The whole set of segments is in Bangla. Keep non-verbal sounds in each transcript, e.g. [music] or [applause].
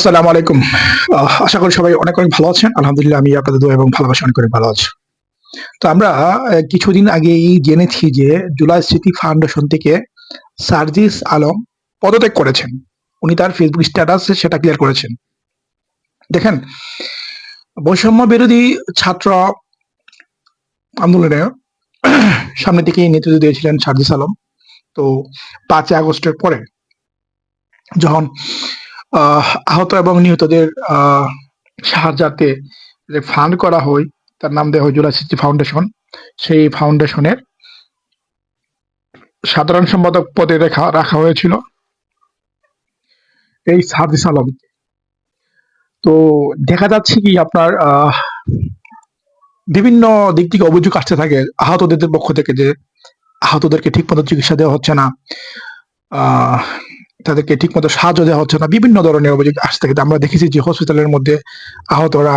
আসসালামু আলাইকুম। আশা করি সবাই অনেক অনেক ভালো আছেন। আলহামদুলিল্লাহ, আমি আপনাদের দোয়া এবং ভালোবাসা অনেক অনেক ভালো আছি। তো আমরা কিছুদিন আগেই জেনেছি যে জুলাই স্মৃতি ফাউন্ডেশন থেকে সার্জিস আলম পদত্যাগ করেছেন। উনি তার ফেসবুক স্ট্যাটাসে সেটা ক্লিয়ার করেছেন। দেখেন, বৈষম্য বিরোধী ছাত্র আন্দোলনে [clears throat] সামনে থেকেই নেতৃত্ব দিয়েছিলেন সার্জিস আলম। তো পাঁচই আগস্টের পরে যখন আহত এবং নিহতদের সাহায্যার্থে যে ফান্ড করা হয় তার নাম দেওয়া হয় জুলাই স্মৃতি ফাউন্ডেশন সেই ফাউন্ডেশনের সাধারণ সম্পাদক পদে রেখা রাখা হয়েছিল এই সার্জিস আলম তো দেখা যাচ্ছে কি আপনার বিভিন্ন দিক থেকে অভিযোগ আসতে থাকে আহতদের পক্ষ থেকে যে আহতদেরকে ঠিক মতো চিকিৎসা দেওয়া হচ্ছে না। আহ, তাদেরকে ঠিকমতো সাহায্য দেওয়া হচ্ছে না। বিভিন্ন ধরনের অভিযোগ আসতে থাকে আমরা দেখেছি যে হসপিটালের মধ্যে আহতরা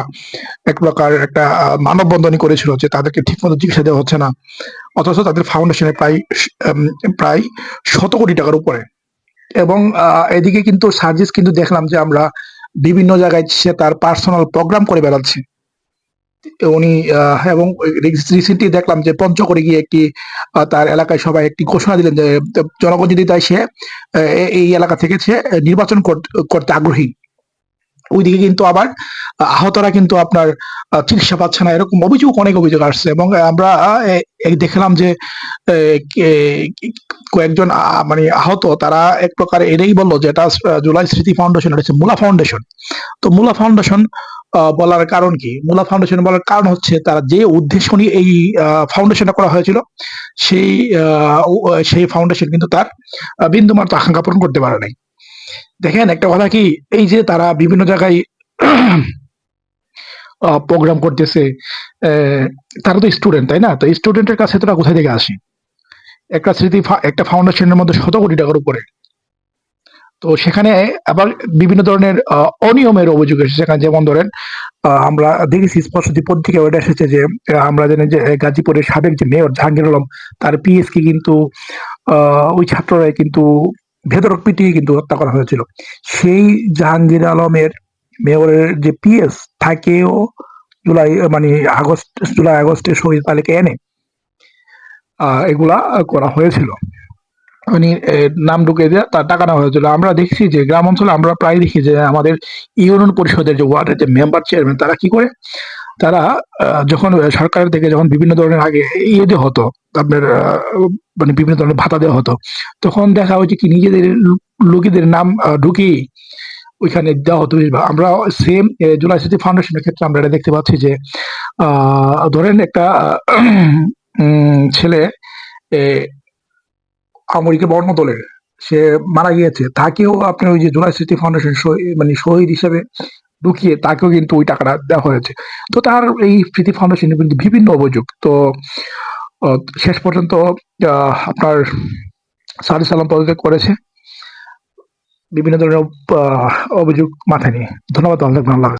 এক প্রকার একটা মানববন্ধনই করেছিল যে তাদেরকে ঠিকমতো চিকিৎসা দেওয়া হচ্ছে না। অথচ তাদের ফাউন্ডেশনে প্রায় প্রায় শত কোটি টাকার উপরে। এবং এদিকে কিন্তু সার্জিস কিন্তু দেখলাম যে আমরা বিভিন্ন জায়গায় সে তার পার্সোনাল প্রোগ্রাম করে বেড়াচ্ছে। উনি আহ, এবং রিসেন্টলি দেখলাম যে পঞ্চগড়ে গিয়ে একটি তার এলাকায় সবাই একটি ঘোষণা দিলেন যে জনগণ যদি তাই সে এই এলাকা থেকে সে নির্বাচন কর- করতে আগ্রহী। ওইদিকে কিন্তু আবার আহতরা কিন্তু আপনার চিকিৎসা পাচ্ছে না। এরকম অভিযোগ, অনেক অভিযোগ আসছে এবং আমরা দেখলাম যে কয়েকজন মানে আহত, তারা এক প্রকার এটাই বলল যে, এটা জুলাই স্মৃতি ফাউন্ডেশন এটা হচ্ছে মুলা ফাউন্ডেশন। তো মুলা ফাউন্ডেশন বলার কারণ কি? মুলা ফাউন্ডেশন বলার কারণ হচ্ছে, তারা যে উদ্দেশ্য নিয়ে এই ফাউন্ডেশনটা করা হয়েছিল, সেই সেই ফাউন্ডেশন কিন্তু তার বিন্দুমাত্র আকাঙ্ক্ষা পূরণ করতে পারে নাই দেখেন একটা কথা কি, এই যে তারা বিভিন্ন জায়গায় প্রোগ্রাম করতেছে তারা তো স্টুডেন্ট তাই না? তো স্টুডেন্টের কাছে তোরা কোথায় থেকে আসে? একটা স্মৃতি একটা ফাউন্ডেশনের মধ্যে শত কোটি টাকার উপরে। তো সেখানে আবার বিভিন্ন ধরনের অনিয়মের অভিযোগ এসেছে। সেখানে যেমন ধরেন আমরা দেখেছি স্পষ্ট পত্রিকা ওটা এসেছে যে আমরা জানি যে, গাজীপুরের সাবেক যে মেয়র জাহাঙ্গীর আলম, তার পিএস কে কিন্তু ওই ছাত্ররাই কিন্তু ভেদরক পিটিয়ে কিন্তু হত্যা করা হয়েছিল। সেই জাহাঙ্গীর আলমের মেয়রের যে পিএস, তাকেও জুলাই মানে আগস্ট, জুলাই, আগস্টে শহীদ তালিকা এনে এগুলা করা হয়েছিল। উনি নাম ঢুকে দিয়ে তার টাকা নেওয়া হয়েছিল। আমরা দেখছি যে গ্রাম অঞ্চলে আমরা প্রায় দেখি যে আমাদের ইউনিয়ন পরিষদের যে ওয়ার্ডের যে মেম্বার, চেয়ারম্যান, তারা কি করে? তারা যখন সরকারের থেকে যখন বিভিন্ন ধরনের আগে ইয়ে দেওয়া হতো, আপনার মানে বিভিন্ন ধরনের ভাতা দেওয়া হতো, তখন দেখা হচ্ছে কি নিজেদের লোকেদের নাম ঢুকিয়ে ওইখানে দেওয়া হতো। আমরা সেম জুলাই স্মৃতি ফাউন্ডেশনের ক্ষেত্রে আমরা এটা দেখতে পাচ্ছি যে ধরেন একটা ছেলে আমরিকে বর্ণ দলের, সে মারা গিয়েছে, তাকেও আপনি ওই যে জুলাই ফাউন্ডেশন মানে শহীদ হিসেবে ঢুকিয়ে তাকেও কিন্তু ওই টাকাটা দেওয়া হয়েছে। তো তার এই স্মৃতি ফাউন্ডেশনে কিন্তু বিভিন্ন অভিযোগ। তো শেষ পর্যন্ত আপনার সারি সালাম পদত্যাগ করেছে। বিভিন্ন ধরনের অভিযোগ মাথায় নিয়ে। ধন্যবাদ, আল্লাহ